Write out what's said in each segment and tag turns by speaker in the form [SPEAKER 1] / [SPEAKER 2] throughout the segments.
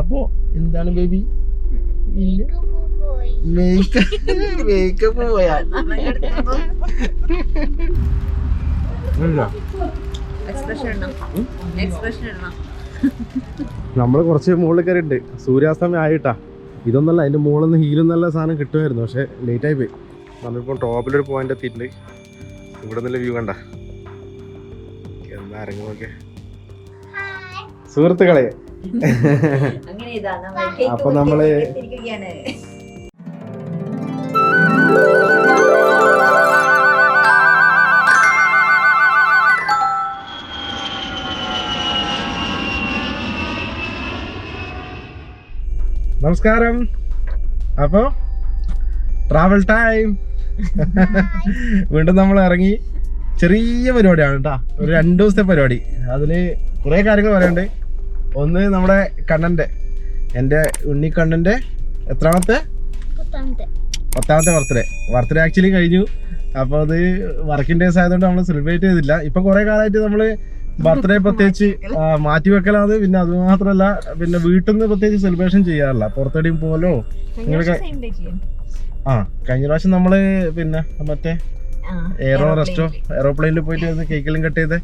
[SPEAKER 1] അപ്പോ എന്താണ് ബേബി? ഇല്ല. മേക്കപ്പ് മേക്കപ്പ് പോയാ. നമ്മൾ കുറച്ച് മുകളിൽ കയറിണ്ട് സൂര്യാസ്തമയം ആയിട്ടാ. ഇതൊന്നല്ല അതിന്റെ മുകളിൽ നിന്ന് ഹീലും നല്ല സാധനം കിട്ടുമായിരുന്നു. പക്ഷെ ലേറ്റ് ആയി പോയി. നമ്മളിപ്പോൾ ടോപ്പിലൊരു പോയിന്റ് എത്തിയിട്ടുണ്ട്. ഇവിടെ നല്ല വ്യൂ കണ്ട. എന്നാ ഇറങ്ങി നോക്കിയ. സുഹൃത്തുക്കളെ അപ്പൊ
[SPEAKER 2] നമ്മൾ
[SPEAKER 1] നമസ്കാരം. അപ്പോ ട്രാവൽ ടൈം വീണ്ടും നമ്മൾ ഇറങ്ങി. ചെറിയ പരിപാടിയാണ് കേട്ടോ ഒരു രണ്ടു ദിവസത്തെ പരിപാടി. അതിൽ കുറേ കാര്യങ്ങൾ പറയാനുണ്ട്. ഒന്ന് നമ്മുടെ കണ്ണന്റെ എന്റെ ഉണ്ണിക്കണ്ണന്റെ എത്രാമത്തെ? പത്താമത്തെ. ബർത്ത്ഡേ. ബർത്ത്ഡേ ആക്ച്വലി കഴിഞ്ഞു. അപ്പോൾ അത് വർക്കിംഗ് ഡേസ് ആയതുകൊണ്ട് നമ്മൾ സെലിബ്രേറ്റ് ചെയ്തില്ല. ഇപ്പൊ കുറെ കാലമായിട്ട് നമ്മൾ ബർത്ത്ഡേ പ്രത്യേകിച്ച് മാറ്റി വെക്കലാണ്. പിന്നെ അത് മാത്രമല്ല പിന്നെ വീട്ടിൽ നിന്ന് പ്രത്യേകിച്ച് സെലിബ്രേഷൻ ചെയ്യാറില്ല. പുറത്തെടിയും പോലോ നിങ്ങൾക്ക് ആ കഴിഞ്ഞ പ്രാവശ്യം നമ്മൾ പിന്നെ മറ്റേ എയറോ റെസ്റ്റോ എയറോപ്ലെയിനിൽ പോയിട്ട് കേക്കെല്ലാം കട്ട് ചെയ്ത്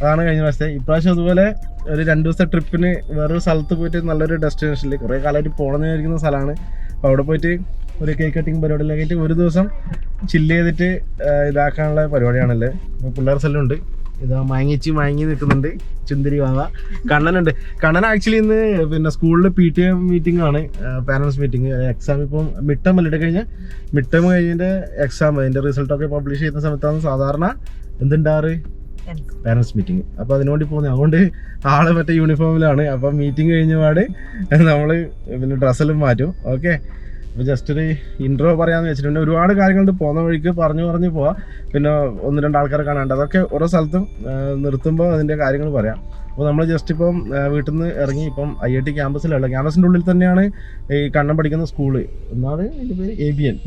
[SPEAKER 1] അതാണ് കഴിഞ്ഞ പ്രാവശ്യത്തെ. ഇപ്രാവശ്യം അതുപോലെ ഒരു രണ്ട് ദിവസത്തെ ട്രിപ്പിന് വേറൊരു സ്ഥലത്ത് പോയിട്ട് നല്ലൊരു ഡെസ്റ്റിനേഷനിൽ കുറേ കാലമായിട്ട് പോകണമെന്ന് വിചാരിക്കുന്ന സ്ഥലമാണ്. അപ്പോൾ അവിടെ പോയിട്ട് ഒരു കേക്ക് കട്ടിങ് പരിപാടിയിലേക്കായിട്ട് ഒരു ദിവസം ചില്ല് ചെയ്തിട്ട് ഇതാക്കാനുള്ള പരിപാടിയാണല്ലേ. പിള്ളേർ സ്ഥലം ഉണ്ട്. ഇതാ മയങ്ങിച്ച് മാങ്ങി നിൽക്കുന്നുണ്ട്. ചുന്തിരി വാങ്ങ കണ്ണനുണ്ട്. കണ്ണൻ ആക്ച്വലി ഇന്ന് പിന്നെ സ്കൂളിൽ പി ടി എം മീറ്റിംഗ് ആണ്. പാരൻസ് മീറ്റിംഗ് എക്സാം ഇപ്പം മിഡ് ടേം അല്ലിട്ട് കഴിഞ്ഞാൽ മിഡ് ടേം കഴിഞ്ഞതിന്റെ എക്സാം അതിന്റെ റിസൾട്ടൊക്കെ പബ്ലിഷ് ചെയ്യുന്ന സമയത്താണ് സാധാരണ എന്തുണ്ടാറ് പാരൻസ് മീറ്റിംഗ് അപ്പോൾ അതിനുവേണ്ടി പോകുന്നത് അതുകൊണ്ട് ആൾ മറ്റേ യൂണിഫോമിലാണ് അപ്പോൾ മീറ്റിംഗ് കഴിഞ്ഞ പാട് നമ്മൾ പിന്നെ ഡ്രസ്സെല്ലാം മാറ്റും. ഓക്കെ അപ്പോൾ ജസ്റ്റ് ഒരു ഇൻട്രോ പറയാന്ന് വെച്ചിട്ടുണ്ട് ഒരുപാട് കാര്യങ്ങളുണ്ട്. പോകുന്ന വഴിക്ക് പറഞ്ഞു പറഞ്ഞു പോവാം. പിന്നെ ഒന്ന് രണ്ട് ആൾക്കാരെ കാണാണ്ട് അതൊക്കെ ഓരോ സ്ഥലത്തും നിർത്തുമ്പോൾ അതിന്റെ കാര്യങ്ങൾ പറയാം. അപ്പോൾ നമ്മൾ ജസ്റ്റ് ഇപ്പം വീട്ടിൽ നിന്ന് ഇറങ്ങി ഇപ്പം ഐ ഐ ടി ക്യാമ്പസിലുള്ള ക്യാമ്പസിന്റെ ഉള്ളിൽ തന്നെയാണ് ഈ കണ്ണം പഠിക്കുന്ന സ്കൂൾ എന്നാണ് എന്റെ പേര്? A B N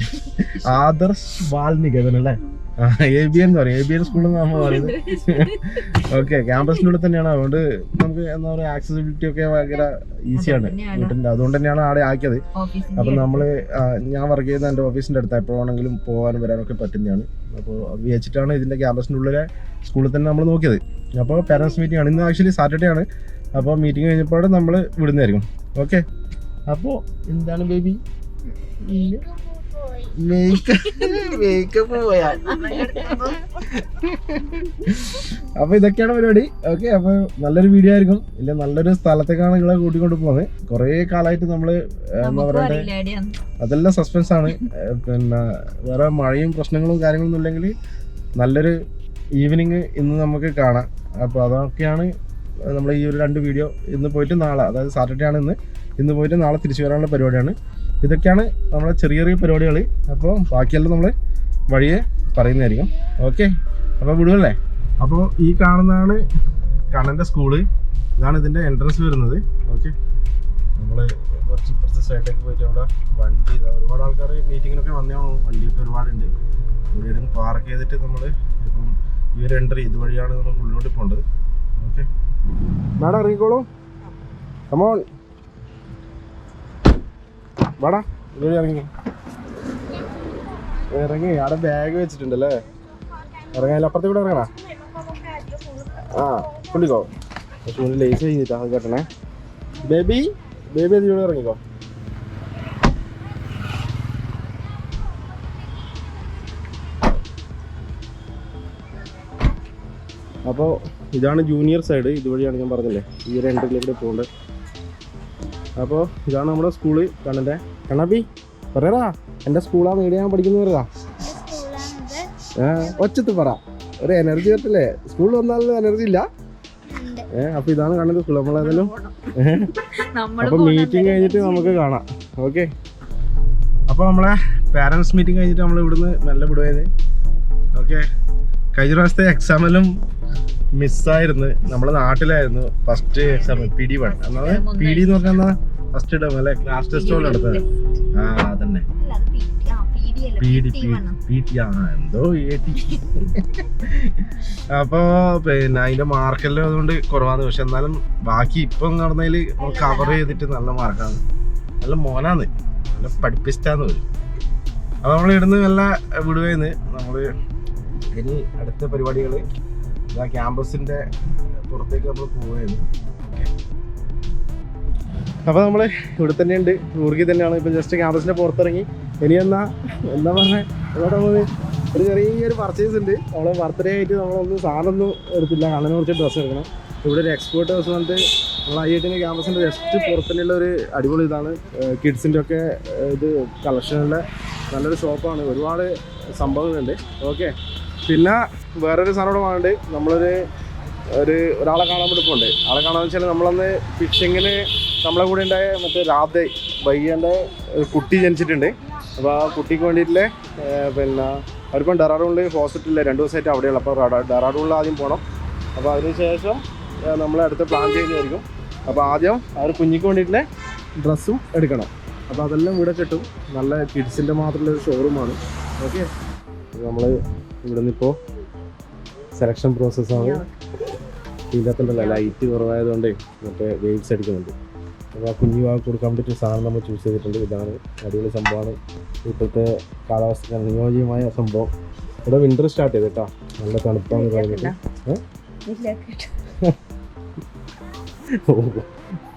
[SPEAKER 1] Adarsh Balniketan അല്ലേ? എ ബി എൻ എന്ന് പറയും. എ ബി എൻ നിന്ന് നമ്മൾ പറയുന്നത്. ഓക്കെ ക്യാമ്പസിന്റെ ഉള്ളിൽ തന്നെയാണ്. അതുകൊണ്ട് നമുക്ക് എന്താ പറയുക ആക്സസിബിലിറ്റി ഒക്കെ ഭയങ്കര ഈസിയാണ്. വീട്ടിന്റെ അതുകൊണ്ട് തന്നെയാണ് ആളെ ആക്കിയത്. അപ്പം നമ്മൾ ഞാൻ വർക്ക് ചെയ്യുന്ന എന്റെ ഓഫീസിന്റെ അടുത്ത്. എപ്പോൾ വേണമെങ്കിലും പോകാനും വരാനൊക്കെ പറ്റുന്നതാണ്. അപ്പോൾ അത് വിചാരിച്ചിട്ടാണ് ഇതിന്റെ ക്യാമ്പസിന്റെ ഉള്ളിലെ സ്കൂളിൽ തന്നെ നമ്മൾ നോക്കിയത്. അപ്പോൾ പാരൻസ് മീറ്റിംഗ് ആണ്. ഇന്ന് ആക്ച്വലി സാറ്റർഡേ ആണ്. അപ്പോൾ മീറ്റിംഗ് കഴിഞ്ഞപ്പോൾ നമ്മൾ വിടുന്നതായിരിക്കും. ഓക്കെ അപ്പോൾ എന്താണ് ബേബി മേക്കപ്പ് പോയാ അപ്പൊ ഇതൊക്കെയാണ് പരിപാടി. ഓക്കെ അപ്പൊ നല്ലൊരു വീഡിയോ ആയിരിക്കും. ഇല്ല നല്ലൊരു സ്ഥലത്തേക്കാണ് നിങ്ങളെ കൂട്ടിക്കൊണ്ട് പോകുന്നത് കുറെ കാലമായിട്ട് നമ്മൾ എന്താ പറയണ്ടേ? അതെല്ലാം സസ്പെൻസ് ആണ്. പിന്നെ വേറെ മഴയും പ്രശ്നങ്ങളും കാര്യങ്ങളൊന്നും ഇല്ലെങ്കിൽ നല്ലൊരു ഈവനിങ് ഇന്ന് നമുക്ക് കാണാം. അപ്പൊ അതൊക്കെയാണ് നമ്മൾ ഈ ഒരു രണ്ട് വീഡിയോ ഇന്ന് പോയിട്ട് നാളെ അതായത് സാറ്റർഡേ ആണ് ഇന്ന്. ഇന്ന് പോയിട്ട് നാളെ തിരിച്ചു വരാനുള്ള പരിപാടിയാണ്. ഇതൊക്കെയാണ് നമ്മളെ ചെറിയ ചെറിയ പരിപാടികൾ അപ്പോൾ ബാക്കിയെല്ലാം നമ്മൾ വഴിയെ പറയുന്നതായിരിക്കും. ഓക്കെ. അപ്പോൾ വിടുമല്ലേ അപ്പോൾ ഈ കാണുന്നതാണ് കണ്ണന്റെ സ്കൂൾ. ഇതാണ് ഇതിന്റെ എൻട്രൻസ് വരുന്നത്. ഓക്കെ. നമ്മൾ കുറച്ച് ഇപ്പുറത്തെ സൈഡിലേക്ക് പോയിട്ട് അവിടെ വണ്ടി ഇതാ ഒരുപാട് ആൾക്കാർ മീറ്റിങ്ങിനൊക്കെ വന്നതാണ് വണ്ടിയൊക്കെ ഒരുപാടുണ്ട്. ഇവിടെ പാർക്ക് ചെയ്തിട്ട് നമ്മൾ ഇപ്പം ഈ ഒരു എൻട്രി ഇതുവഴിയാണ് നമ്മൾ ഉള്ളിലോട്ട് പോകേണ്ടത്. ഓക്കെ. മാഡം ഇറങ്ങിക്കോളൂ. കമോൺ വാടാ. ഇറങ്ങി. ഇറങ്ങി. അവിടെ ബാഗ് വെച്ചിട്ടുണ്ടല്ലേ? ഇറങ്ങാൻ അപ്പുറത്തെ കൂടെ ഇറങ്ങണ? ആ പുള്ളിക്കോ പക്ഷെ ലേസ് കഴിഞ്ഞിട്ടാ അത് കേട്ടണേ. ബേബി ബേബി അതിലൂടെ ഇറങ്ങിക്കോ. അപ്പോൾ ഇതാണ് ജൂനിയർ സൈഡ് ഇതുവഴിയാണ് ഞാൻ പറഞ്ഞില്ലേ? ഈ ഒരു എൻട്രിയിലേക്ക് പോകേണ്ടത്. അപ്പോൾ ഇതാണ് നമ്മുടെ സ്കൂൾ. കണ്ണന്റെ കണ്ണാപ്പി പറയടാ എന്റെ സ്കൂളാ മീഡിയ ഞാൻ പഠിക്കുന്നത് പറയാ ഒച്ചത്ത് പറ. ഒരു എനർജി പറ്റില്ലേ സ്കൂളിൽ വന്നാലും എനർജി ഇല്ല. ഏഹ് അപ്പൊ ഇതാണ് കാണുന്നത് സ്കൂൾ നമ്മളേതായാലും അപ്പൊ മീറ്റിംഗ് കഴിഞ്ഞിട്ട് നമുക്ക് കാണാം. ഓക്കെ. അപ്പൊ നമ്മളെ പാരന്റ്സ് മീറ്റിംഗ് കഴിഞ്ഞിട്ട് നമ്മൾ ഇവിടുന്ന് മെല്ലെ വിടുവായത് ഓക്കെ. കഴിഞ്ഞ പ്രാവശ്യത്തെ എക്സാമിലും മിസ്സായിരുന്നു. നമ്മളെ നാട്ടിലായിരുന്നു first exam P D one. എന്നാൽ പി ഡി എന്ന് പറഞ്ഞാൽ ഫസ്റ്റ് ഇടം അല്ലെ? ക്ലാസ് ടെസ്റ്റ് പോലെ എടുത്തത് ആ അതന്നെ. P D
[SPEAKER 2] PT
[SPEAKER 1] P T ആ. എന്തോ എ ടി. അപ്പോ പിന്നെ അതിന്റെ മാർക്കെല്ലാം അതുകൊണ്ട് കുറവാണ് പക്ഷെ എന്നാലും ബാക്കി ഇപ്പം നടന്നതിൽ കവർ ചെയ്തിട്ട് നല്ല മാർക്കാണ്. നല്ല മോനാന്ന് നല്ല പഠിപ്പിച്ചാന്ന് വരും അപ്പൊ നമ്മൾ ഇടുന്ന നല്ല വിടുവേന്ന് നമ്മൾ ഇനി അടുത്ത പരിപാടികൾ ഇതാ ക്യാമ്പസിന്റെ പുറത്തേക്ക് നമ്മൾ പോവുകയാണ്. അപ്പോൾ നമ്മൾ ഇവിടെ തന്നെയുണ്ട്. ഊർഗി തന്നെയാണ്. ഇപ്പൊ ജസ്റ്റ് ക്യാമ്പസിന്റെ പുറത്തിറങ്ങി. ഇനി എന്നാ എന്താ പറഞ്ഞത് ഇവിടെ ഒരു ചെറിയൊരു പർച്ചേസ് ഉണ്ട്. നമ്മളെ ബർത്ത്ഡേ ആയിട്ട് നമ്മളൊന്നും സാധനമൊന്നും എടുത്തില്ല. കണ്ണനെ കുറച്ച് ഡ്രസ്സ് എടുക്കണം. ഇവിടെ ഒരു എക്സ്പോർട്ട് ഹൗസ് വന്നിട്ട് നമ്മൾ ഐ ഐ ടിന്റെ ക്യാമ്പസിന്റെ ജസ്റ്റ് പുറത്തുള്ള ഒരു അടിപൊളി ഇതാണ്. കിഡ്സിന്റെ ഒക്കെ ഇത് കളക്ഷനുള്ള നല്ലൊരു ഷോപ്പാണ് ഒരുപാട് സംഭവങ്ങളുണ്ട്. ഓക്കെ പിന്നെ വേറൊരു സാധനം വേണ്ട നമ്മളൊരു ഒരു ഒരാളെ കാണാൻ വേണ്ടി ആളെ കാണാന്ന് വെച്ചാൽ നമ്മളന്ന് ഫിഷിങ്ങിന് നമ്മളെ കൂടെ ഉണ്ടായ മറ്റേ രാധ വൈകിയുടെ കുട്ടി ജനിച്ചിട്ടുണ്ട്. അപ്പോൾ ആ കുട്ടിക്ക് വേണ്ടിയിട്ടുള്ള പിന്നെ അവരിപ്പം ഡെറാഡൂണിൽ ഹോസ്പിറ്റലിൽ രണ്ട് ദിവസമായിട്ട് അവിടെയുള്ള അപ്പോൾ ഡെറാഡൂണിൽ ആദ്യം പോകണം അപ്പോൾ അതിനുശേഷം നമ്മൾ അടുത്ത പ്ലാൻ ചെയ്യുന്നതായിരിക്കും അപ്പോൾ ആദ്യം ഒരു കുഞ്ഞിക്ക് വേണ്ടിയിട്ടുള്ള ഡ്രസ്സും എടുക്കണം. അപ്പോൾ അതെല്ലാം ഇവിടെ കിട്ടും. നല്ല കിഡ്സിന്റെ മാത്രമുള്ള ഒരു ഷോറൂമാണ് ഓക്കെ നമ്മൾ ഇവിടെ നിന്നിപ്പോൾ സെലക്ഷൻ പ്രോസസ്സാണ് ഇതിന്റെ അകത്തുണ്ടല്ലോ ലൈറ്റ് കുറവായതുകൊണ്ട് മറ്റേ വേവ്സ് അടിക്കുന്നുണ്ട് അപ്പോൾ ആ കുഞ്ഞു വാക്ക് കൊടുക്കാൻ വേണ്ടിയിട്ട് സാധനം നമ്മൾ ചൂസ് ചെയ്തിട്ടുണ്ട്. ഇതാണ് അടിപൊളി സംഭവമാണ്. ഇപ്പോഴത്തെ കാലാവസ്ഥയ്ക്ക് അനുയോജ്യമായ സംഭവം. ഇവിടെ വിന്റർ സ്റ്റാർട്ട് ചെയ്ത് കേട്ടോ. നല്ല തണുപ്പാണ് കഴിഞ്ഞിട്ട്.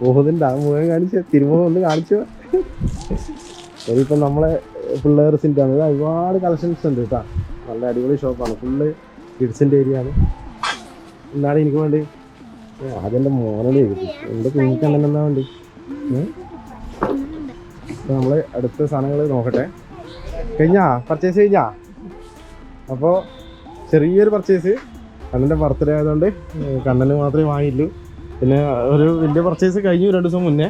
[SPEAKER 1] പോകുന്നുണ്ട് ആ മുഖം കാണിച്ച തിരുമുഖം ഒന്ന് കാണിച്ചു. ഇപ്പം നമ്മളെ പിള്ളേർസിന്റെ ആണ്. ഒരുപാട് കളക്ഷൻസ് ഉണ്ട് കേട്ടോ. നല്ല അടിപൊളി ഷോപ്പാണ്. ഫുള്ള് കിഡ്സിന്റെ ഏരിയ ആണ് എന്നാണ് എനിക്ക് വേണ്ടി? ആദ്യം എന്റെ മോനോട് ചോദിക്കും. എന്റെ കുഞ്ഞിക്കണ്ണൻ എന്നാ വേണ്ടി? അപ്പോൾ നമ്മൾ അടുത്ത സാധനങ്ങൾ നോക്കട്ടെ. കഴിഞ്ഞാ? പർച്ചേസ് കഴിഞ്ഞാ? അപ്പോൾ ചെറിയൊരു പർച്ചേസ് കണ്ണന്റെ ബർത്ത്ഡേ ആയതുകൊണ്ട് കണ്ണന് മാത്രമേ വാങ്ങിയില്ലൂ. പിന്നെ ഒരു വലിയ പർച്ചേസ് കഴിഞ്ഞു രണ്ട് ദിവസം മുന്നേ.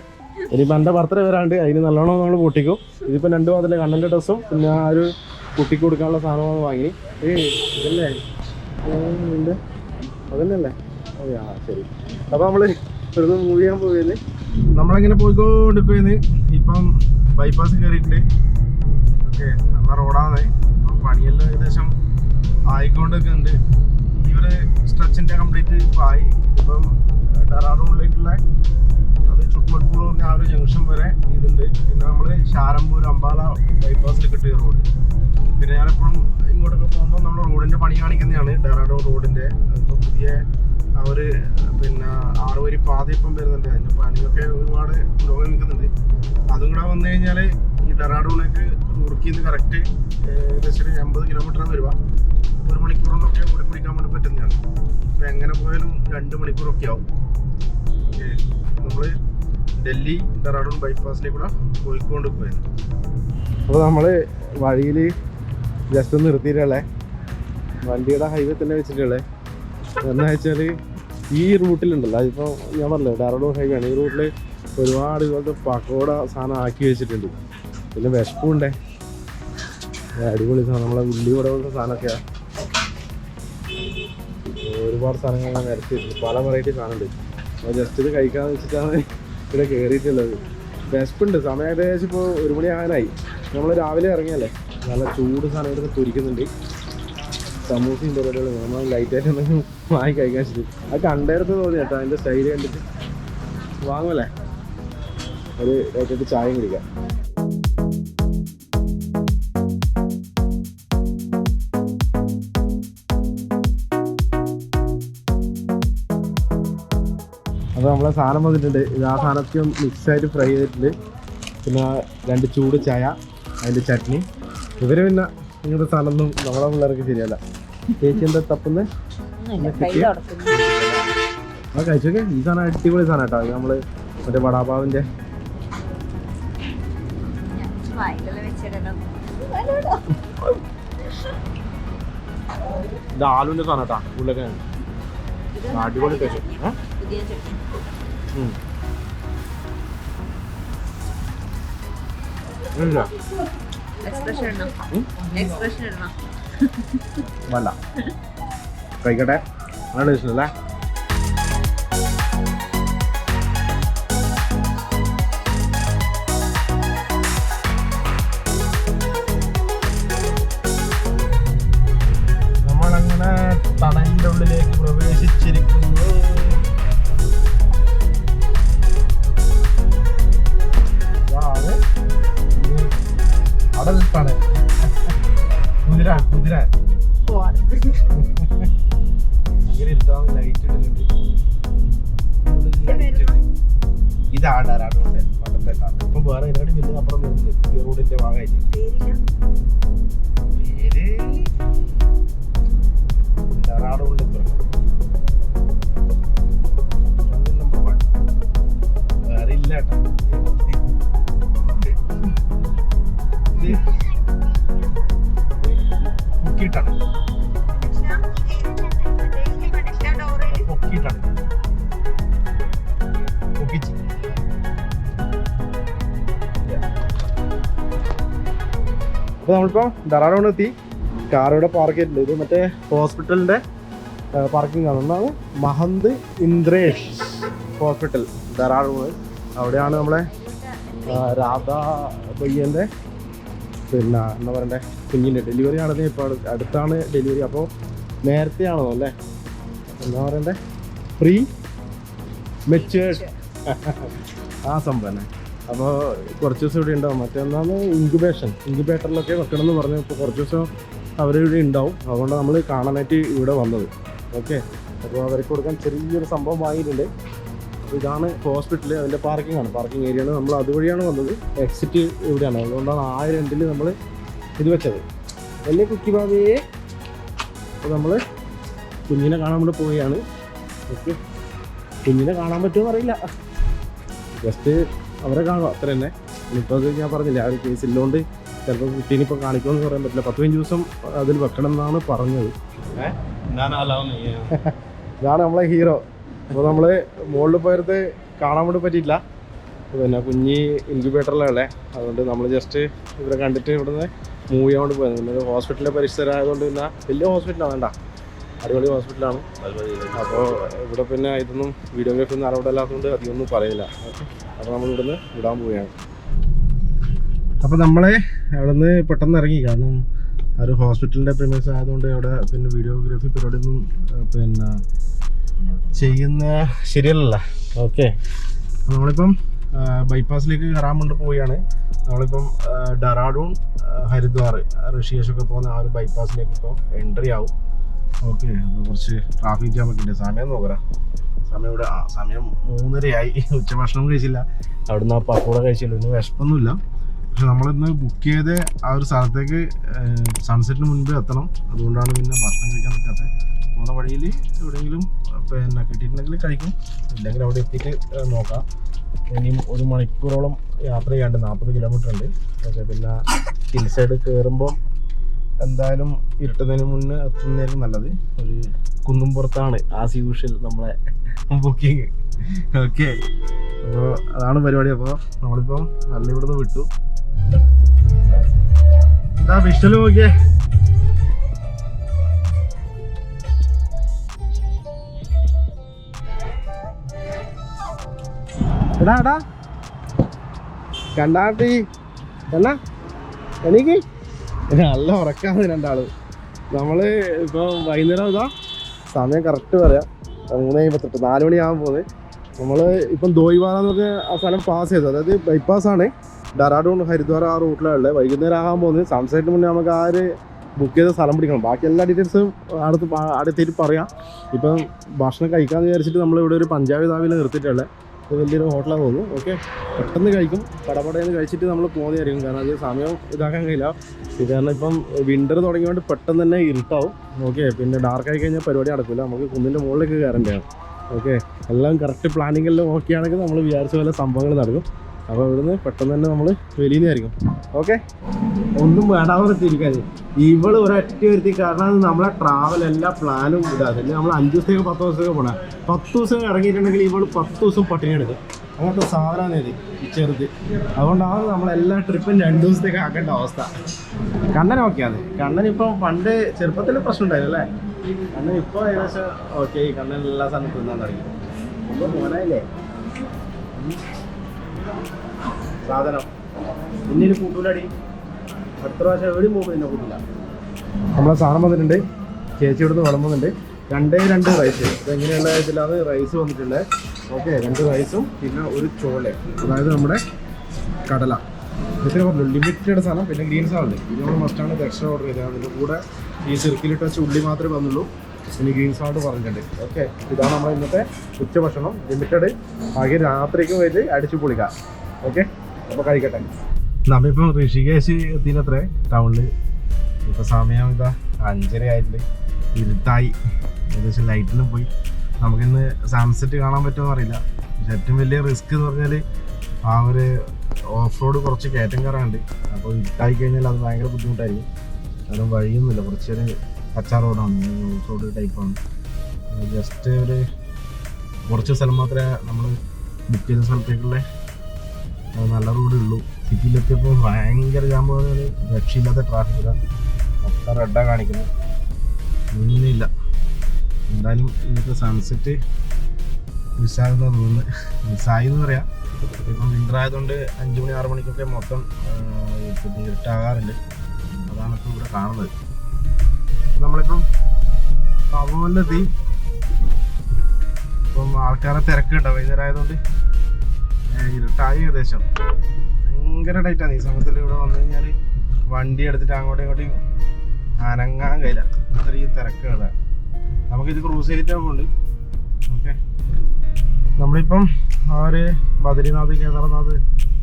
[SPEAKER 1] ഇനിയിപ്പോൾ എന്റെ ബർത്ത്ഡേ വരാണ്ട് അതിന് നല്ലോണം നമ്മൾ പൊട്ടിക്കും ഇതിപ്പോൾ രണ്ട് മാതത്തിലെ കണ്ണന്റെ ഡ്രസ്സും പിന്നെ ആ ഒരു കുട്ടിക്ക് കൊടുക്കാനുള്ള സാധനമാണ് വാങ്ങി. ഇതല്ലേ? അതല്ലേ ആ ശരി. അപ്പോൾ നമ്മൾ വെറുതെ മൂവ് ചെയ്യാൻ പോയത് നമ്മളിങ്ങനെ പോയിക്കൊണ്ടിരിക്കുന്നത് ഇപ്പം ബൈപ്പാസ് കയറിയിട്ടുണ്ട് ഓക്കെ നല്ല റോഡാണ്. ഇപ്പം പണിയെല്ലാം ഏകദേശം ആയിക്കൊണ്ടൊക്കെ ഉണ്ട് ഈ ഒരു സ്ട്രെച്ചിന്റെ കംപ്ലീറ്റ് ആയി ഇപ്പം ഡെറാഡൂണിലേക്കുള്ള അത് ചുട്ടുമൽപ്പൂർ പറഞ്ഞ ആ ഒരു ജംഗ്ഷൻ വരെ ഇതുണ്ട്. പിന്നെ നമ്മൾ ഷാരംപൂർ അമ്പാല ബൈപ്പാസിൽ കിട്ടിയ റോഡ് പിന്നെ ഞാനെപ്പോഴും ഇങ്ങോട്ടൊക്കെ പോകുമ്പോൾ നമ്മൾ റോഡിന്റെ പണി കാണിക്കുന്നതാണ്. ഡെറാഡോ റോഡിന്റെ ഇപ്പോൾ പുതിയ ഒരു പിന്നെ ആറുവരി പാത ഇപ്പം വരുന്നുണ്ട്. അതിന്റെ പണിയൊക്കെ ഒരുപാട് പുരോഗമിക്കുന്നുണ്ട് അതും കൂടെ വന്നു കഴിഞ്ഞാൽ ഈ ഡെറാഡൂണിലേക്ക് ഉറുക്കിന്ന് കറക്റ്റ് ഏകദേശം എൺപത് കിലോമീറ്റർ വരിക. ഒരു മണിക്കൂറിനൊക്കെ ഓടി പിടിക്കാൻ വേണ്ടി പറ്റുന്നതാണ്. ഇപ്പം എങ്ങനെ പോയാലും രണ്ട് മണിക്കൂറൊക്കെ ആവും. നമ്മൾ ഡൽഹി ഡെറാഡൂൺ ബൈപ്പാസിലേക്കൂടെ പോയിക്കൊണ്ട് പോയത്. അപ്പോൾ നമ്മൾ വഴിയിൽ ജസ്റ്റ് ഒന്ന് നിർത്തിയിട്ടുള്ളേ വണ്ടിയുടെ ഹൈവേ തന്നെ വെച്ചിട്ടുള്ളേ എന്താ വെച്ചാൽ ഈ റൂട്ടിലുണ്ടല്ലോ അതിപ്പോൾ ഞാൻ പറഞ്ഞില്ലേ ഡാറോഡോ ഹൈവേ ആണ്. ഈ റൂട്ടിൽ ഒരുപാട് ഇതുപോലത്തെ പക്കോട സാധനം ആക്കി വെച്ചിട്ടുണ്ട്. പിന്നെ വിശപ്പുണ്ടേ. അടിപൊളി സാധനം നമ്മളെ ഉള്ളി കൂടെ പോലത്തെ സാധനമൊക്കെയാണ് ഒരുപാട് സാധനങ്ങൾ നിരത്തിയിട്ടുണ്ട്. പല വെറൈറ്റി സാധനമുണ്ട്. അപ്പോൾ ജസ്റ്റ് ഇത് കഴിക്കാമെന്ന് വെച്ചിട്ടാണ് ഇവിടെ കയറിയിട്ടുള്ളത് വിശപ്പുണ്ട്. സമയം ഏകദേശം ഇപ്പോൾ ഒരു മണി ആകാനായി. നമ്മൾ രാവിലെ ഇറങ്ങിയല്ലേ? നല്ല ചൂട് സാധനങ്ങളൊക്കെ തുരിക്കുന്നുണ്ട് സമൂസയും പരിപാടികളും നമ്മൾ ലൈറ്റായിട്ട് എന്തെങ്കിലും വാങ്ങി കഴിക്കാൻ ശരി അത് കണ്ടായിരുന്നു തോന്നി കേട്ടോ അതിന്റെ സ്റ്റൈൽ കണ്ടിട്ട്. വാങ്ങുമല്ലേ? ഒരു ലൈറ്റായിട്ട് ചായയും കുടിക്കാം. അപ്പോൾ നമ്മളെ സാധനം വന്നിട്ടുണ്ട്. ഇത് ആ സാധനത്തിനും മിക്സ് ആയിട്ട് ഫ്രൈ ചെയ്തിട്ടുണ്ട്. പിന്നെ രണ്ട് ചൂട് ചായ അതിന്റെ ചട്നി. ഇവർ പിന്നെ ഇങ്ങനത്തെ സാധനമൊന്നും നമ്മളെ പിള്ളേർക്ക് ശരിയല്ല. ചേച്ചി എന്താ തപ്പുന്നത്
[SPEAKER 2] ഒന്നുമില്ല,
[SPEAKER 1] ആ കഴിച്ചോക്കെ. ഈ സാധനം അടിപൊളി സാധനം കേട്ടോ. നമ്മൾ മറ്റേ വടാപാവിന്റെ? ഇത് ആലുവിന്റെ സാധനം കേട്ടോ. ഉള്ളൊക്കെ അടിപൊളി ടേസ്റ്റ് ഇല്ല.
[SPEAKER 2] എക്സ്പ്രഷൻ ഇടണം.
[SPEAKER 1] ഉം.
[SPEAKER 2] എക്സ്പ്രഷൻ
[SPEAKER 1] എന്തിനാ അങ്ങനെ ഇതാണ് അപ്പോൾ നമ്മളിപ്പോൾ ഡറാഡോൺ എത്തി. കാർ ഇവിടെ പാർക്ക് ഇത് മറ്റേ ഹോസ്പിറ്റലിന്റെ പാർക്കിംഗ് ആണ്. ഒന്നാണ് മഹന്ത് ഇന്ദ്രേഷ് ഹോസ്പിറ്റൽ ഡറാഡോൺ അവിടെയാണ് നമ്മളെ രാധ ബയ്യന്റെ പിന്നെ എന്താ പറയണ്ടേ കുഞ്ഞിന്റെ ഡെലിവറി ആണെങ്കിൽ ഇപ്പോൾ അടുത്താണ് ഡെലിവറി അപ്പോൾ നേരത്തെ ആണോ അല്ലേ? എന്താ പറയണ്ടേ? പ്രീ മെച്ചുവേർഡ് ആ സംഭവം തന്നെ. അപ്പോൾ കുറച്ച് ദിവസം ഇവിടെ ഉണ്ടാവും. മറ്റൊന്നാണ് ഇൻക്യുബേഷൻ ഇൻക്യുബേറ്ററിലൊക്കെ വെക്കണം എന്ന് പറഞ്ഞു. ഇപ്പോൾ കുറച്ച് ദിവസം അവരിവിടെ ഉണ്ടാവും. അതുകൊണ്ട് നമ്മൾ കാണാനായിട്ട് ഇവിടെ വന്നത്. ഓക്കെ അപ്പോൾ അവർക്ക് കൊടുക്കാൻ ചെറിയൊരു സംഭവം വാങ്ങിയിട്ടുണ്ട്. ഇതാണ് ഹോസ്പിറ്റൽ അതിന്റെ പാർക്കിംഗ് ആണ്. പാർക്കിംഗ് ഏരിയയാണ് നമ്മൾ അതുവഴിയാണ് വന്നത്. എക്സിറ്റ് ഇവിടെയാണ്. അതുകൊണ്ടാണ് ആ രണ്ടിൽ നമ്മൾ ഇത് വെച്ചത്. വലിയ കുക്കി അപ്പോൾ നമ്മൾ കുഞ്ഞിനെ കാണാൻ വേണ്ടി പോവുകയാണ്. ഓക്കെ കുഞ്ഞിനെ കാണാൻ പറ്റുമെന്ന് അറിയില്ല. ജസ്റ്റ് അവരെ കാണുക. അത്ര തന്നെ ഇപ്പോൾ ഞാൻ പറഞ്ഞില്ല ആ ഒരു കേസ് ഇല്ലോണ്ട് ചിലപ്പോൾ കുട്ടീനെ ഇപ്പോൾ കാണിക്കുമെന്ന് പറയാൻ പറ്റില്ല. പത്ത് പതിനഞ്ച് ദിവസം അതിൽ വെക്കണം എന്നാണ് പറഞ്ഞത്. ഇതാണ് നമ്മളെ ഹീറോ. അപ്പോൾ നമ്മൾ മുകളിൽ പോയത് കാണാൻ വേണ്ടി പറ്റിയില്ല പിന്നെ കുഞ്ഞി ഇൻക്യുബേറ്ററിലല്ലേ അതുകൊണ്ട് നമ്മൾ ജസ്റ്റ് ഇവരെ കണ്ടിട്ട് ഇവിടുന്ന് മൂവ് ചെയ്യാൻ വേണ്ടി പോയത്. പിന്നെ ഹോസ്പിറ്റലിലെ പരിസരം ആയതുകൊണ്ട് പിന്നെ വലിയ ഹോസ്പിറ്റലാണ് വേണ്ട. അടിപൊളി ഹോസ്പിറ്റലാണ് അപ്പോൾ ഇവിടെ പിന്നെ ഇതൊന്നും വീഡിയോഗ്രാഫി ഒന്നും അലൗഡ് അല്ലാത്തതുകൊണ്ട് അധികമൊന്നും പറയില്ല അപ്പോൾ നമ്മൾ ഇവിടുന്ന് വിടാൻ പോവുകയാണ്. അപ്പോൾ നമ്മളെ അവിടുന്ന് പെട്ടെന്ന് ഇറങ്ങി. കാരണം ഒരു ഹോസ്പിറ്റലിന്റെ പ്രിമിസ് ആയതുകൊണ്ട് അവിടെ പിന്നെ വീഡിയോഗ്രാഫി പരിപാടിയൊന്നും ഒന്നും പിന്നെ ചെയ്യുന്ന ശരിയല്ല ഓക്കെ നമ്മളിപ്പം ബൈപ്പാസിലേക്ക് കയറാൻ വേണ്ടി പോവുകയാണ്. നമ്മളിപ്പം ഡറാഡൂൺ ഹരിദ്വാർ ഋഷികേശൊക്കെ പോകുന്ന ആ ഒരു ബൈപ്പാസിലേക്ക് ഇപ്പോൾ എൻട്രി ആവും. ഓക്കെ അപ്പോൾ കുറച്ച് ട്രാഫിക് ജാമൊക്കെ ഉണ്ട്. സമയം നോക്കറ സമയം ഇവിടെ സമയം മൂന്നരയായി. ഉച്ചഭക്ഷണം കഴിച്ചില്ല. അവിടുന്ന് ആ പക്കോട കഴിച്ചില്ല. ഇന്ന് വിശപ്പൊന്നുമില്ല. പക്ഷെ നമ്മളിന്ന് ബുക്ക് ചെയ്ത് ആ ഒരു സ്ഥലത്തേക്ക് സൺസെറ്റിന് മുൻപ് എത്തണം. അതുകൊണ്ടാണ് പിന്നെ ഭക്ഷണം കഴിക്കാൻ നിൽക്കാത്തത് പോകുന്ന വഴിയിൽ എവിടെയെങ്കിലും പിന്നെ കിട്ടിയിട്ടുണ്ടെങ്കിൽ കഴിക്കും. ഇല്ലെങ്കിൽ അവിടെ എത്തിയിട്ട് നോക്കാം. ഇനിയും ഒരു മണിക്കൂറോളം യാത്ര ചെയ്യാണ്ട് നാൽപ്പത് കിലോമീറ്റർ ഉണ്ട്. പക്ഷേ പിന്നെ ഹിൽ സൈഡ് കയറുമ്പം എന്തായാലും ഇരുട്ടുന്നതിന് മുന്നേ എത്തുന്നതായിരിക്കും നല്ലത്. ഒരു കുന്നുംപുറത്താണ് ആസ് യൂഷ്വൽ നമ്മളെ ബുക്കിങ് ഓക്കെ അപ്പോൾ അതാണ് പരിപാടി. അപ്പോൾ നമ്മളിപ്പോൾ നല്ല ഇവിടുന്ന് വിട്ടു. എന്താ വിഷ്വൽ നോക്കിയേ. എടാ എടാ. കണ്ടാട്ടി എന്നാ? എനിക്ക് നല്ല ഉറക്കാണ് രണ്ടാൾ. നമ്മൾ ഇപ്പൊ വൈകുന്നേരം ഇതാ സമയം കറക്റ്റ് പറയാം. മൂന്ന് അമ്പത്തെട്ട് നാല് മണിയാകുമ്പോൾ നമ്മൾ ഇപ്പം ദോയിവാല എന്നൊക്കെ ആ സ്ഥലം പാസ് ചെയ്തു അതായത് ബൈപ്പാസ് ആണ്. ഡെറാഡൂൺ ഹരിദ്വാർ ആ റൂട്ടിലുള്ളത് വൈകുന്നേരം ആകാൻ പോകുന്നത്. സൺസെറ്റിന് മുന്നേ നമുക്ക് ആ ഒരു ബുക്ക് ചെയ്ത സ്ഥലം പിടിക്കണം. ബാക്കി എല്ലാ ഡീറ്റെയിൽസും അടുത്ത് അടുത്തേക്ക് പറയാം. ഇപ്പം ഭക്ഷണം കഴിക്കാമെന്ന് വിചാരിച്ചിട്ട് നമ്മൾ ഇവിടെ ഒരു പഞ്ചാബി താവിൽ നിർത്തിയിട്ടുള്ളത് ഇത് വലിയൊരു ഹോട്ടലാണ് തോന്നുന്നു. ഓക്കെ പെട്ടെന്ന് കഴിക്കും. കടപടയെന്ന് കഴിച്ചിട്ട് നമ്മൾ പോകുന്നതായിരിക്കും കാരണം അത് സമയം ഇതാക്കാൻ കഴിയില്ല. ഇത് കാരണം ഇപ്പം വിന്റർ തുടങ്ങിയോണ്ട് പെട്ടെന്ന് തന്നെ ഇരുട്ടാവും. ഓക്കെ പിന്നെ ഡാർക്ക് ആയി കഴിഞ്ഞാൽ പരിപാടി നടക്കില്ല നമുക്ക് കുന്നിന്റെ മുകളിലേക്ക് കയറേണ്ടതാണ് ഓക്കെ എല്ലാം കറക്റ്റ് പ്ലാനിങ്ങെല്ലാം ഓക്കെ ആണെങ്കിൽ നമ്മൾ വിചാരിച്ച പോലെ സംഭവങ്ങൾ നടക്കും. അപ്പോൾ ഇവിടുന്ന് പെട്ടെന്ന് തന്നെ നമ്മൾ വെളിയിലായിരിക്കും ഓക്കെ ഒന്നും വേണ്ടാവുന്നിരിക്കാൻ ഇവൾ ഒരൊറ്റ വരുത്തി കാരണം നമ്മളെ ട്രാവൽ എല്ലാ പ്ലാനും ഇതാതെ നമ്മൾ അഞ്ച് ദിവസത്തേക്ക് പത്ത് ദിവസത്തേക്ക് പോണേ. പത്ത് ദിവസം ഇറങ്ങിയിട്ടുണ്ടെങ്കിൽ ഇവൾ പത്ത് ദിവസം പട്ടിണി എടുക്കും അങ്ങനത്തെ സാധനമാണ് ഇത് ഈ ചെറുത്. അതുകൊണ്ടാണ് നമ്മളെല്ലാ ട്രിപ്പും രണ്ട് ദിവസത്തേക്ക് ആക്കേണ്ട അവസ്ഥ. കണ്ണൻ ഓക്കെയാണ് കണ്ണൻ ഇപ്പം പണ്ട് ചെറുപ്പത്തിൽ പ്രശ്നം ഉണ്ടായിരുന്നു അല്ലേ? കണ്ണൻ ഇപ്പോൾ ഏകദേശം ഓക്കെ കണ്ണൻ എല്ലാ സ്ഥലത്തും തിന്നാൻ തുടങ്ങി മോനായില്ലേ? സാധനം. ഇന്നിന് കൂട്ടൂലടി. അടുത്ത പ്രാവശ്യം എവിടെയും പോകുമ്പോൾ നിന്നെ കൂട്ടില്ല. നമ്മളെ സാധനം വന്നിട്ടുണ്ട്. ചേച്ചി ഇവിടുന്ന് വളർന്നുണ്ട് രണ്ടേ രണ്ട് റൈസ് ഇതെങ്ങനെയുള്ള ഇതിലാണ് റൈസ് വന്നിട്ടുള്ളത് ഓക്കെ രണ്ട് റൈസും പിന്നെ ഒരു ചോല. അതായത് നമ്മുടെ കടല. ഇത്ര പറഞ്ഞു ലിമിറ്റഡ് സാധനം. പിന്നെ ഗ്രീൻ സാധനം ഇത് നമ്മൾ മസ്റ്റാണ് ഇത് എക്സ്ട്രാ ഓർഡർ ചെയ്തത്. അതിന്റെ കൂടെ ഈ സിർക്കിലിട്ട് വെച്ച ഉള്ളി മാത്രമേ വന്നുള്ളൂ. പിന്നെ ഗ്രീൻ സാൾട്ട് പറഞ്ഞിട്ടുണ്ട്. ഓക്കെ ഇതാണ് നമ്മുടെ ഇന്നത്തെ ഉച്ചഭക്ഷണം. ലിമിറ്റഡ് ആകെ രാത്രിക്ക് പോയിട്ട് അടിച്ചു പൊളിക്കാം ഓക്കെ? അപ്പോൾ കഴിക്കട്ടെ. നമ്മിപ്പം ഋഷികേശ് എത്തിനത്രേ ടൗണിൽ ഇപ്പൊ സമയം ഇതാ അഞ്ചര ആയിട്ടുണ്ട്. ഇരുട്ടായി. ഏകദേശം ലൈറ്റിലും പോയി. നമുക്കിന്ന് സൺസെറ്റ് കാണാൻ പറ്റുമോ അറിയില്ല. ഏറ്റവും വലിയ റിസ്ക് എന്ന് പറഞ്ഞാൽ ആ ഒരു ഓഫ് റോഡ് കുറച്ച് കയറ്റം കയറാണ്ട് അപ്പോൾ ഇരുട്ടായി കഴിഞ്ഞാൽ അത് ഭയങ്കര ബുദ്ധിമുട്ടായിരിക്കും. കാരണം വഴിയൊന്നുമില്ല. കുറച്ച് ഒരു കച്ച റോഡാണ് ഓഫ് റോഡ് ടൈപ്പാണ് ജസ്റ്റ് ഒരു കുറച്ച് സ്ഥലം മാത്രമേ നമ്മൾ ബുക്ക് ചെയ്ത സ്ഥലത്തേക്കുള്ള നല്ല റോഡേ ഉള്ളൂ. സിറ്റിയിലെത്തിയപ്പോൾ ഭയങ്കര ജാമ്പ് രക്ഷയില്ലാത്ത ട്രാഫിക്കാണ് മൊത്തം റെഡാണ് കാണിക്കുന്നത് ഒന്നുമില്ല. എന്തായാലും ഇന്നത്തെ സൺസെറ്റ് മിസ്സാകുന്ന തോന്നുന്നു മിസ്സായി എന്ന് പറയാം. ഇപ്പം വിന്റർ ആയതുകൊണ്ട് അഞ്ച് മണി ആറ് മണിക്കൊക്കെ മൊത്തം ഇരുട്ടാകാറുണ്ട്. അതാണ് ഇപ്പോൾ ഇവിടെ കാണുന്നത്. നമ്മളിപ്പം പവനിലെത്തി ഇപ്പം ആൾക്കാരെ തിരക്കുണ്ടോ. വൈകുന്നേരം ആയതുകൊണ്ട് ഇരുട്ടായി ഏകദേശം. ഭയങ്കര ടൈറ്റാണ് ഈ സമയത്തിൽ ഇവിടെ വന്നു കഴിഞ്ഞാൽ വണ്ടി എടുത്തിട്ട് അങ്ങോട്ടും ഇങ്ങോട്ടും അനങ്ങാൻ കഴിയില്ല. അത്രയും തിരക്കുകളാണ് നമുക്കിത് ക്രൂസ് ചെയ്തിട്ടുണ്ട് ഓക്കെ നമ്മളിപ്പം ആ ഒരു ബദരിനാഥ് കേദാർനാഥ്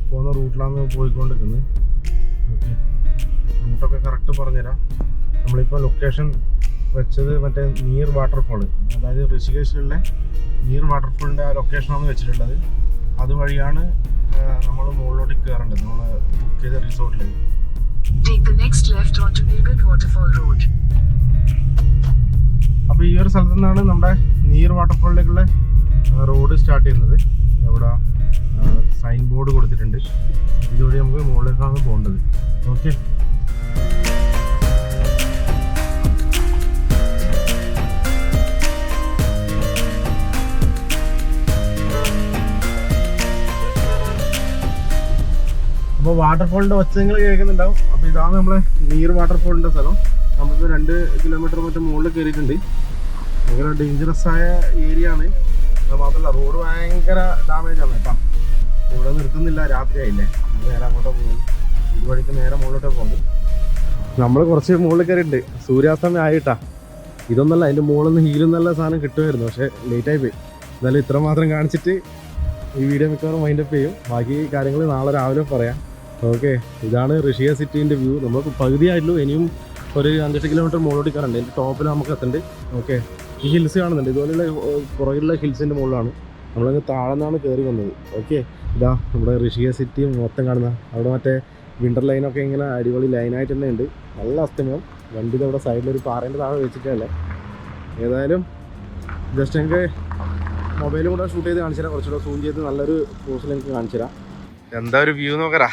[SPEAKER 1] പോകുന്ന റൂട്ടിലാണ് പോയിക്കൊണ്ടിരിക്കുന്നത്. ഓക്കെ റൂട്ടൊക്കെ കറക്റ്റ് പറഞ്ഞുതരാം. നമ്മളിപ്പോൾ ലൊക്കേഷൻ വെച്ചത് മറ്റേ നീർ വാട്ടർഫോൾ അതായത് ഋഷികേശിലുള്ള നീർ വാട്ടർഫോളിന്റെ ആ ലൊക്കേഷനാണ് വെച്ചിട്ടുള്ളത്. അതുവഴിയാണ് നമ്മൾ മുകളിലോട്ട് കയറേണ്ടത് നമ്മൾ ബുക്ക് ചെയ്ത റിസോർട്ടിലേക്ക്
[SPEAKER 3] അപ്പൊ.
[SPEAKER 1] അപ്പോൾ ഈ ഒരു സ്ഥലത്തു നിന്നാണ് നമ്മുടെ നീർ വാട്ടർഫോളിലേക്കുള്ള റോഡ് സ്റ്റാർട്ട് ചെയ്യുന്നത്. ഇവിടെ സൈൻ ബോർഡ് കൊടുത്തിട്ടുണ്ട്. ഇതുവഴി നമുക്ക് മുകളിലേക്കാണ് പോകേണ്ടത്. ഓക്കെ അപ്പോൾ വാട്ടർഫോളിന്റെ ഒച്ച നിങ്ങൾ കേൾക്കുന്നുണ്ടാവും. അപ്പൊ ഇതാണ് നമ്മളെ നീർ വാട്ടർഫോളിന്റെ സ്ഥലം. നമ്മളിപ്പോൾ രണ്ട് കിലോമീറ്റർ മറ്റേ മുകളിൽ കയറിയിട്ടുണ്ട് ഭയങ്കര ഡേഞ്ചറസ് ആയ ഏരിയ ആണ്. അത് മാത്രമല്ല റോഡ് ഭയങ്കര ഡാമേജ് ആണ് കേട്ടോ. ഇവിടെ നിർത്തുന്നില്ല രാത്രി ആയില്ലേ. നേരെ അങ്ങോട്ട് പോകും. ഇതുവഴിക്ക് നേരെ മുകളിലോട്ട് പോകും. നമ്മൾ കുറച്ച് മുകളിൽ കയറിയിട്ടുണ്ട് സൂര്യാസ്തമയം ആയിട്ടാ. ഇതൊന്നല്ല അതിന്റെ മുകളിൽ നിന്ന് ഹീലും നല്ല സാധനം കിട്ടുമായിരുന്നു. പക്ഷേ ലേറ്റായി പോയി. എന്നാലും ഇത്ര മാത്രം കാണിച്ചിട്ട് ഈ വീഡിയോ മിക്കവാറും മൈൻഡ് അപ്പ് ചെയ്യും. ബാക്കി കാര്യങ്ങൾ നാളെ രാവിലെ പറയാം. ഓക്കെ ഇതാണ് റഷ്യ സിറ്റീന്റെ വ്യൂ. നമുക്ക് പകുതിയായിട്ടുള്ളൂ. ഇനിയും ഒരു അഞ്ചെട്ട് കിലോമീറ്റർ മുകളിലോട്ട് കയറണ്ട് എന്റെ ടോപ്പിൽ നമുക്ക് എത്തണ്ട്. ഓക്കെ ഈ ഹിൽസ് കാണുന്നുണ്ട്. ഇതുപോലെയുള്ള പുറകിലുള്ള ഹിൽസിന്റെ മുകളിലാണ്. നമ്മളങ്ങ് താഴെ നിന്നാണ് കയറി വന്നത്. ഓക്കെ ഇതാ നമ്മുടെ ഋഷിക സിറ്റി മൊത്തം കാണുന്ന. അവിടെ മറ്റേ വിന്റർ ലൈനൊക്കെ ഇങ്ങനെ അടിപൊളി ലൈനായിട്ട് തന്നെ ഉണ്ട്. നല്ല അസ്തമയം. വണ്ടി അവിടെ സൈഡിലൊരു പാറേന്റെ താഴെ വെച്ചിട്ടല്ലേ. ഏതായാലും ജസ്റ്റ് എനിക്ക് മൊബൈലും കൂടെ ഷൂട്ട് ചെയ്ത് കാണിച്ചു തരാം കുറച്ചുകൂടെ സൂം ചെയ്ത് നല്ലൊരു പോസിൽ എനിക്ക് കാണിച്ചു തരാം എന്താ ഒരു വ്യൂ നോക്കറാ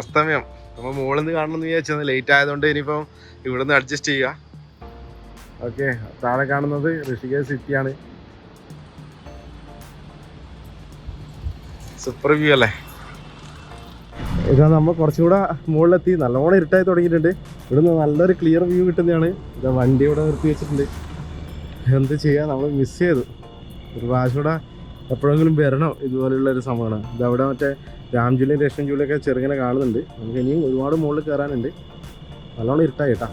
[SPEAKER 1] അസ്തമയം. നമ്മൾ മുകളിൽ നിന്ന് കാണണമെന്ന് വിചാരിച്ചത്. ലേറ്റ് ആയതുകൊണ്ട് ഇനിയിപ്പം ഇവിടുന്ന് അഡ്ജസ്റ്റ് ചെയ്യുക ഓക്കെ താഴെ കാണുന്നത് ഋഷികേശ് സിറ്റിയാണ്. സൂപ്പർ വ്യൂ അല്ലേ? ഇതാ നമ്മൾ കുറച്ചുകൂടെ മുകളിലെത്തി നല്ലോണം ഇരുട്ടായി തുടങ്ങിയിട്ടുണ്ട്. ഇവിടുന്ന് നല്ലൊരു ക്ലിയർ വ്യൂ കിട്ടുന്നതാണ്. ഇതാ വണ്ടി ഇവിടെ നിർത്തി വെച്ചിട്ടുണ്ട്. എന്ത് ചെയ്യാ? നമ്മൾ മിസ് ചെയ്തു. ഒരു പ്രാവശ്യം കൂടെ എപ്പോഴെങ്കിലും വരണം ഇതുപോലെയുള്ള ഒരു സംഭവമാണ്. ഇതവിടെ മറ്റേ രാംജുലിയും രേഷൻ ജൂലിയൊക്കെ ചെറുങ്ങനെ കാണുന്നുണ്ട്. നമുക്ക് ഇനിയും ഒരുപാട് മുകളിൽ കയറാനുണ്ട്. നല്ലോണം ഇരുട്ടായി കേട്ടാ.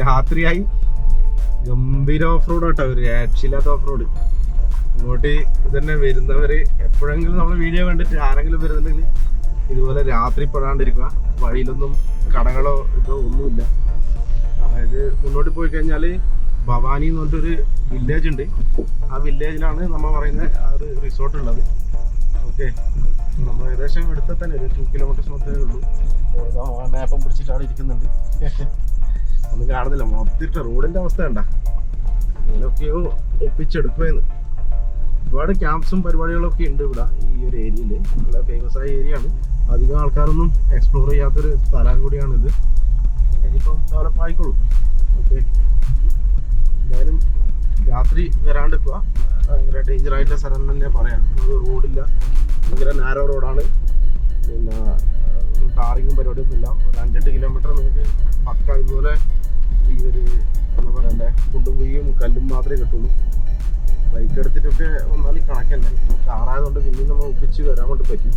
[SPEAKER 1] രാത്രിയായി. ഗംഭീര ഓഫ് റോഡ് കേട്ടോ. ഒരു രക്ഷയില്ലാത്ത ഓഫ് റോഡ് ഇങ്ങോട്ട് ഇതന്നെ വരുന്നവര് എപ്പോഴെങ്കിലും നമ്മൾ വീഡിയോ കണ്ടിട്ട് ആരെങ്കിലും വരുന്നുണ്ടെങ്കിൽ ഇതുപോലെ രാത്രി പെടാണ്ടിരിക്കുക വഴിയിലൊന്നും കടകളോ ഇതോ ഒന്നുമില്ല. അതായത് മുന്നോട്ട് പോയി കഴിഞ്ഞാൽ ഭവാനി എന്ന് പറഞ്ഞിട്ടൊരു വില്ലേജ് ഉണ്ട്. ആ വില്ലേജിലാണ് നമ്മൾ പറയുന്ന ആ ഒരു റിസോർട്ട് ഉള്ളത് ഓക്കെ. നമ്മൾ ഏകദേശം എടുത്ത തന്നെ ഒരു ടു കിലോമീറ്റേഴ്സ് മാത്രമേ ഉള്ളൂ. മാപ്പം പിടിച്ചിട്ടാണ് ഇരിക്കുന്നുണ്ട്. ഒന്നും കാണുന്നില്ല. മൊത്തം റോഡിന്റെ അവസ്ഥ കണ്ട. അങ്ങനെയൊക്കെയോ ഒപ്പിച്ചെടുക്കുമെന്ന് ഒരുപാട് ക്യാമ്പ്സും പരിപാടികളൊക്കെ ഉണ്ട് ഇവിടെ ഈ ഒരു ഏരിയയിൽ നല്ല ഫേമസ് ആയ ഏരിയ ആണ്. അധികം ആൾക്കാരൊന്നും എക്സ്പ്ലോർ ചെയ്യാത്തൊരു സ്ഥലം കൂടിയാണിത് ഇനിയിപ്പം ഡെവലപ്പ് ആയിക്കോളും ഓക്കെ എന്തായാലും രാത്രി വരാണ്ടിക്കുക ഭയങ്കര ഡേഞ്ചർ ആയിട്ടുള്ള സ്ഥലം തന്നെ പറയാം. നമുക്ക് റോഡില്ല ഭയങ്കര നാരോ റോഡാണ് പിന്നെ ടാറിങ്ങും പരിപാടിയൊന്നും ഇല്ല. ഒരു അഞ്ചെട്ട് കിലോമീറ്റർ നിങ്ങൾക്ക് പക്ക ഇതുപോലെ ഈ ഒരു എന്താ പറയണ്ടേ കുണ്ടും കുയ്യും കല്ലും മാത്രമേ കിട്ടുള്ളൂ. എടുത്തിട്ടൊക്കെ വന്നാൽ ഈ കാറായതുകൊണ്ട് പിന്നെയും നമ്മൾ ഒപ്പിച്ച് വരാൻ കൊണ്ട് പറ്റി.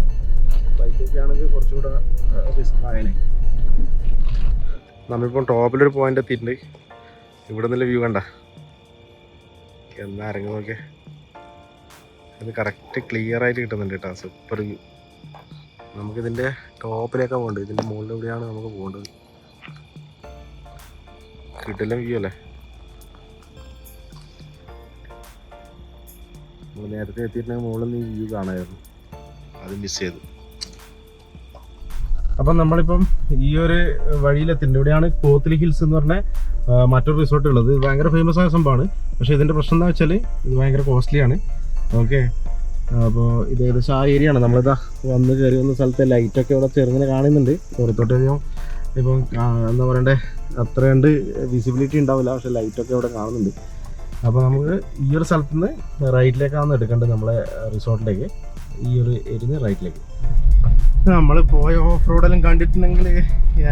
[SPEAKER 1] ബൈക്കൊക്കെ ആണെങ്കിൽ കുറച്ചുകൂടെ റിസ്ക് ആയനെ. നമ്മളിപ്പം ടോപ്പിലൊരു പോയിന്റ് എത്തിയിട്ടുണ്ട്. ഇവിടെ നിന്നുള്ള വ്യൂ കണ്ട. എന്നാ ഇറങ്ങി നോക്കിയേ. ഇത് കറക്റ്റ് ക്ലിയർ ആയിട്ട് കിട്ടുന്നുണ്ട് കേട്ടോ സൂപ്പർ വ്യൂ നമുക്കിതിന്റെ ടോപ്പിലേക്കാണ് പോകേണ്ടത്. ഇതിന്റെ മുകളിലൂടെയാണ് നമുക്ക് പോകേണ്ടത്. കിട്ടില്ല വ്യൂ അല്ലേ? നേരത്തെ എത്തിയിട്ടുണ്ടെങ്കിൽ മുകളിൽ നിന്ന് വ്യൂ കാണായിരുന്നു. അത് മിസ് ചെയ്തു. അപ്പം നമ്മളിപ്പം ഈ ഒരു വഴിയിലെത്തിണ്ട് ഇവിടെയാണ് കോത്തിലി ഹിൽസ് എന്ന് പറഞ്ഞ മറ്റൊരു റിസോർട്ട് ഉള്ളത്. ഇത് ഭയങ്കര ഫേമസ് ആയ സംഭവമാണ്. പക്ഷേ ഇതിന്റെ പ്രശ്നം എന്താ വെച്ചാൽ ഇത് ഭയങ്കര കോസ്റ്റ്ലിയാണ് ഓക്കെ അപ്പോൾ ഇത് ഏകദേശം ആ ഏരിയ ആണ്. നമ്മളിതാ വന്ന് കയറി വന്ന സ്ഥലത്തെ ലൈറ്റൊക്കെ ഇവിടെ ചെറുങ്ങനെ കാണുന്നുണ്ട്. പുറത്തോട്ട് അധികം ഇപ്പം എന്താ പറയണ്ടേ? അത്ര കണ്ട് വിസിബിലിറ്റി ഉണ്ടാവില്ല. പക്ഷേ ലൈറ്റൊക്കെ ഇവിടെ കാണുന്നുണ്ട്. അപ്പോൾ നമുക്ക് ഈ ഒരു സ്ഥലത്ത് നിന്ന് റൈറ്റിലേക്കാണ് എടുക്കേണ്ടത് നമ്മളെ റിസോർട്ടിലേക്ക്. ഈ ഒരു ഏരിയ റൈറ്റിലേക്ക് നമ്മൾ പോയ ഓഫ് റോഡെല്ലാം കണ്ടിട്ടുണ്ടെങ്കിൽ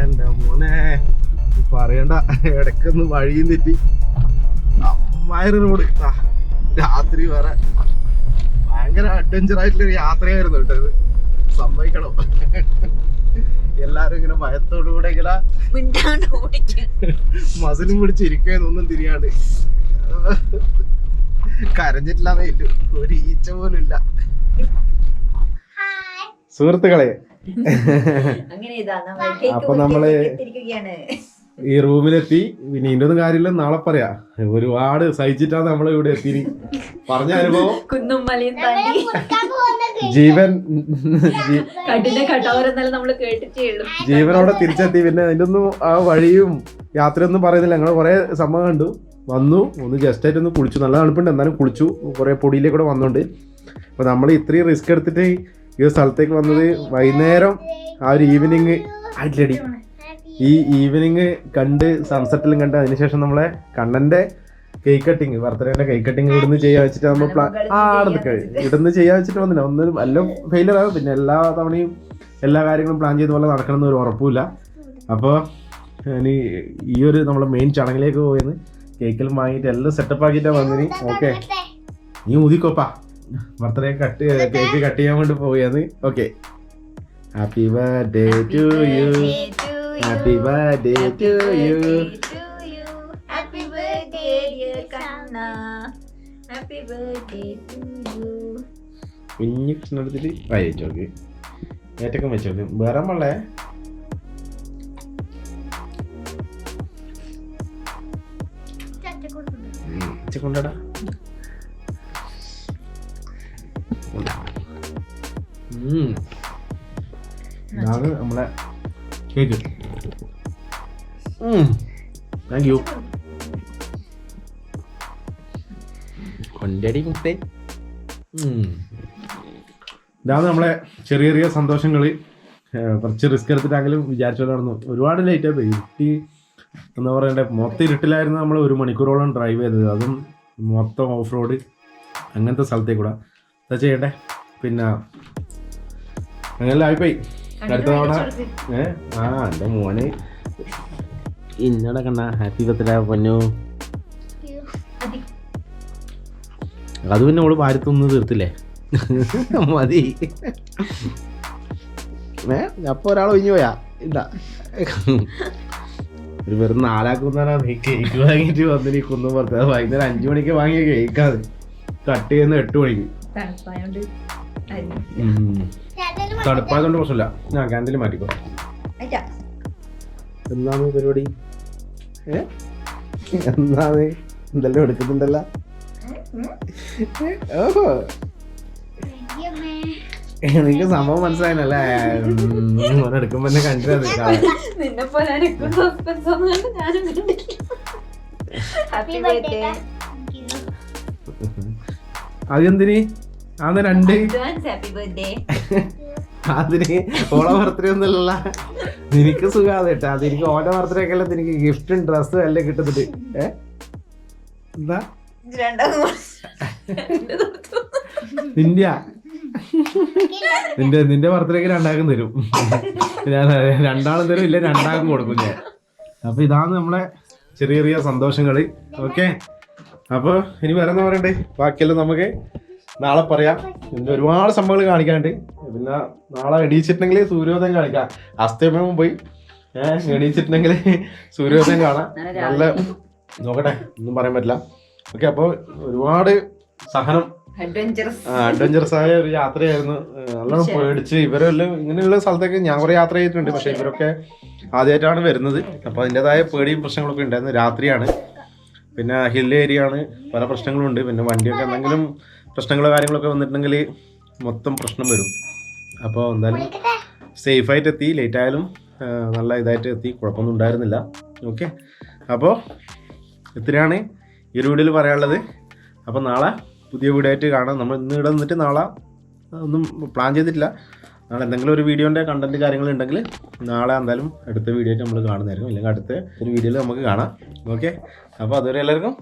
[SPEAKER 1] എന്റെ മോനെ പറയണ്ട. ഇടയ്ക്കൊന്ന് വഴിയും തെറ്റി. അമ്മായിരം റോഡ് ആ, രാത്രി വരെ ഭയങ്കര അഡ്വഞ്ചർ ആയിട്ടുള്ള യാത്രയായിരുന്നു കേട്ടോ ഇത്. സമ്മതിക്കണം എല്ലാരും ഇങ്ങനെ ഭയത്തോടു കൂടെ ഇങ്ങനെ മസിലും പിടിച്ചിരിക്കുന്നൊന്നും തിരിയാണ്ട്. കരഞ്ഞിട്ടില്ലാന്നേ ഇല്ല ഒരു ഈച്ച പോലും ഇല്ല. സുഹൃത്തുക്കളെ
[SPEAKER 2] അങ്ങനെ ഇതാ നമ്മൾ
[SPEAKER 1] അപ്പൊ
[SPEAKER 2] നമ്മൾ
[SPEAKER 1] ഈ റൂമിലെത്തി. പിന്നെ ഇന്റെ ഒന്നും കാര്യമില്ല നാളെ പറയാ. ഒരുപാട് സഹിച്ചിട്ടാണ് നമ്മൾ ഇവിടെ എത്തി പറഞ്ഞ അനുഭവം.
[SPEAKER 2] കുന്നും മലയും താണ്ടി.
[SPEAKER 1] ജീവൻ ജീവനോടെ തിരിച്ചെത്തി. പിന്നെ അതിന്റെ ഒന്നും ആ വഴിയും യാത്രയൊന്നും പറയുന്നില്ല. ഞങ്ങൾ കുറെ സംഭവം കണ്ടു. വന്നു. ഒന്ന് ജസ്റ്റ് ആയിട്ട് ഒന്ന് കുളിച്ചു. നല്ല തണുപ്പുണ്ട്. എന്നാലും കുളിച്ചു. കുറെ പൊടിയിലേക്ക് കൂടെ വന്നോണ്ട്. അപ്പൊ നമ്മൾ ഇത്രയും റിസ്ക് എടുത്തിട്ട് ഈ ഒരു സ്ഥലത്തേക്ക് വന്നത് വൈകുന്നേരം ആ ഒരു ഈവനിങ് അടിലടി ഈ ഈവനിങ് കണ്ട് സൺസെറ്റിലും കണ്ട് അതിനുശേഷം നമ്മളെ കണ്ണന്റെ കേക്ക് കട്ടിങ് ബർത്ത്ഡേന്റെ കേക്ക് കട്ടിങ് ഇവിടുന്ന് ചെയ്യാൻ വെച്ചിട്ട് നമ്മൾ പ്ലാൻ ആ ഇടുന്ന് ഇവിടുന്ന് ചെയ്യാൻ വെച്ചിട്ട് വന്നില്ല. ഒന്ന് എല്ലാം ഫെയിലർ ആകും പിന്നെ എല്ലാ തവണയും എല്ലാ കാര്യങ്ങളും പ്ലാൻ ചെയ്ത പോലെ നടക്കണം ഒരു ഉറപ്പില്ല അപ്പോൾ ഇനി ഈ ഒരു നമ്മളെ മെയിൻ ചടങ്ങിലേക്ക് പോയെന്ന് കേക്കെല്ലാം വാങ്ങിയിട്ട് എല്ലാം സെറ്റപ്പ് ആക്കിയിട്ടാ വന്നിന്. ഓക്കെ നീ ഊതിക്കോപ്പാ. ബർത്ത്ഡേ കട്ട് കേക്ക് കട്ട് ചെയ്യാൻ വേണ്ടി പോവുകയാണ്. Okay happy birthday to you happy birthday to you
[SPEAKER 2] happy birthday dear Kanna happy birthday to you
[SPEAKER 1] കുഞ്ഞു കൃഷ്ണടുത്തിട്ട് വായിച്ചോക്ക് ഏറ്റക്കം വെച്ചോക്ക്. വേറെ മള്ളേ കൊണ്ടടാ ഇതാണ് നമ്മളെ കേക്ക് താങ്ക് യു കൊണ്ടടി മുട്ടേ ഇതാണ് നമ്മളെ ചെറിയ ചെറിയ സന്തോഷങ്ങൾ കുറച്ച് റിസ്ക് എടുത്തിട്ടാണെങ്കിലും വിചാരിച്ചോണ്ട് നടന്നു ഒരുപാട് ലേറ്റ് ആയി ഇരുട്ടി എന്താ പറയണ്ടേ മൊത്തം ഇരുട്ടിലായിരുന്നു നമ്മൾ ഒരു മണിക്കൂറോളം ഡ്രൈവ് ചെയ്തത്. അതും മൊത്തം ഓഫ് റോഡ് അങ്ങനത്തെ സ്ഥലത്തേക്ക് കൂടെ എന്താ ചെയ്യണ്ടേ? പിന്നെ അങ്ങനെ ആയിപ്പോയി. അടുത്ത തവണ ഏ? ആ എന്റെ മോനെ. ഇന്നോടെ കണ്ണ ഹാപ്പി ബർത്ത്ഡേ പൊന്നു. അത് പിന്നെ ഓൾ ഭാരത്തൊന്ന് തീർത്തില്ലേ? മതി. ഏ? അപ്പൊ ഒരാൾ ഒഴിഞ്ഞു പോയാ? ഇല്ല ഒരു വെറും നാലാക്കുന്നാണ് നീ കേക്ക് വാങ്ങിയിട്ട് വന്ന് നീ കുന്നും പുറത്ത്. അത് വൈകുന്നേരം അഞ്ചു മണിക്ക് വാങ്ങിയ കേക്കാത് കട്ട് ചെയ്യുന്ന എട്ട് മണിക്ക്. തണുപ്പായതുകൊണ്ട് പ്രശ്നമില്ല. ഞാൻ ക്യാൻഡിൽ മാറ്റിക്കോ.
[SPEAKER 2] അയ്യ.
[SPEAKER 1] എന്താണ് പരിപാടി? എന്താണ് എന്തെല്ലാം എടുക്കുന്നുണ്ടല്ലോ? ഓഹോ. എനിക്ക് സംഭവം മനസ്സിലായല്ലേ എടുക്കുമ്പോ എന്നെ കണ്ടത്
[SPEAKER 2] നിന്നെ പോലെ എനിക്കും
[SPEAKER 1] അതെന്തിന് അന്ന് രണ്ട്.
[SPEAKER 2] അഡ്വാൻസ് ഹാപ്പി ബർത്ത്ഡേ
[SPEAKER 1] അതിന് ഓളെ ബർത്ത്ഡേ ഒന്നുമല്ല നിനക്ക് സുഖാതെ കേട്ടോ. അത് എനിക്ക് ഓന്റെ ബർത്ത്ഡേ ഒക്കെ അല്ല? നിനക്ക് ഗിഫ്റ്റും ഡ്രസ്സും എല്ലാം കിട്ടുന്നുണ്ട്. ഏ? എന്താ? നിന്റെ നിന്റെ നിന്റെ ബർത്ത്ഡേക്ക് രണ്ടാക്കും തരും. ഞാൻ രണ്ടാളും തരും ഇല്ല രണ്ടാക്കും കൊടുക്കും ഞാൻ. അപ്പൊ ഇതാണ് നമ്മളെ ചെറിയ ചെറിയ സന്തോഷങ്ങൾ ഓക്കെ? അപ്പൊ ഇനി വേറെ പറയണ്ടേ? ബാക്കിയെല്ലാം നമുക്ക് നാളെ പറയാം. പിന്നെ ഒരുപാട് സംഭവങ്ങൾ കാണിക്കാനുണ്ട്. പിന്നെ നാളെ എണീച്ചിട്ടുണ്ടെങ്കിൽ സൂര്യോദയം കാണിക്കാം. അസ്തമയം പോയി. ഏഹ് എണീച്ചിട്ടുണ്ടെങ്കിൽ സൂര്യോദയം കാണാം. നല്ല നോക്കട്ടെ ഒന്നും പറയാൻ പറ്റില്ല. ഓക്കെ അപ്പോൾ ഒരുപാട് സഹനം
[SPEAKER 2] അഡ്വഞ്ചറസ്
[SPEAKER 1] ആയ ഒരു യാത്രയായിരുന്നു. നല്ലോണം പേടിച്ച് ഇവരെല്ലാം ഇങ്ങനെയുള്ള സ്ഥലത്തേക്ക് ഞാൻ കുറെ യാത്ര ചെയ്തിട്ടുണ്ട്. പക്ഷെ ഇവരൊക്കെ ആദ്യമായിട്ടാണ് വരുന്നത്. അപ്പോൾ അതിന്റെതായ പേടിയും പ്രശ്നങ്ങളൊക്കെ ഉണ്ടായിരുന്നു. രാത്രിയാണ്. പിന്നെ ഹിൽ ഏരിയ ആണ് പല പ്രശ്നങ്ങളും ഉണ്ട് പിന്നെ വണ്ടിയൊക്കെ എന്തെങ്കിലും പ്രശ്നങ്ങളോ കാര്യങ്ങളൊക്കെ വന്നിട്ടുണ്ടെങ്കിൽ മൊത്തം പ്രശ്നം വരും. അപ്പോൾ എന്തായാലും സേഫായിട്ട് എത്തി. ലേറ്റ് ആയാലും നല്ല ഇതായിട്ട് എത്തി. കുഴപ്പമൊന്നും ഉണ്ടായിരുന്നില്ല. ഓക്കെ. അപ്പോൾ ഇത്രയാണ് ഈ ഒരു വീഡിയോയിൽ പറയാനുള്ളത്. അപ്പോൾ നാളെ പുതിയ വീഡിയോ ആയിട്ട് കാണാം. നമ്മൾ ഇന്ന് ഇവിടെ നിന്നിട്ട് നാളെ ഒന്നും പ്ലാൻ ചെയ്തിട്ടില്ല. നാളെ എന്തെങ്കിലും ഒരു വീഡിയോന്റെ കണ്ടന്റ് കാര്യങ്ങൾ ഉണ്ടെങ്കിൽ നാളെ എന്തായാലും അടുത്ത വീഡിയോ ആയിട്ട് നമ്മൾ കാണുന്നതായിരിക്കും. അല്ലെങ്കിൽ അടുത്ത ഒരു വീഡിയോയിൽ നമുക്ക് കാണാം. ഓക്കെ അപ്പോൾ അതുവരെ എല്ലാവർക്കും.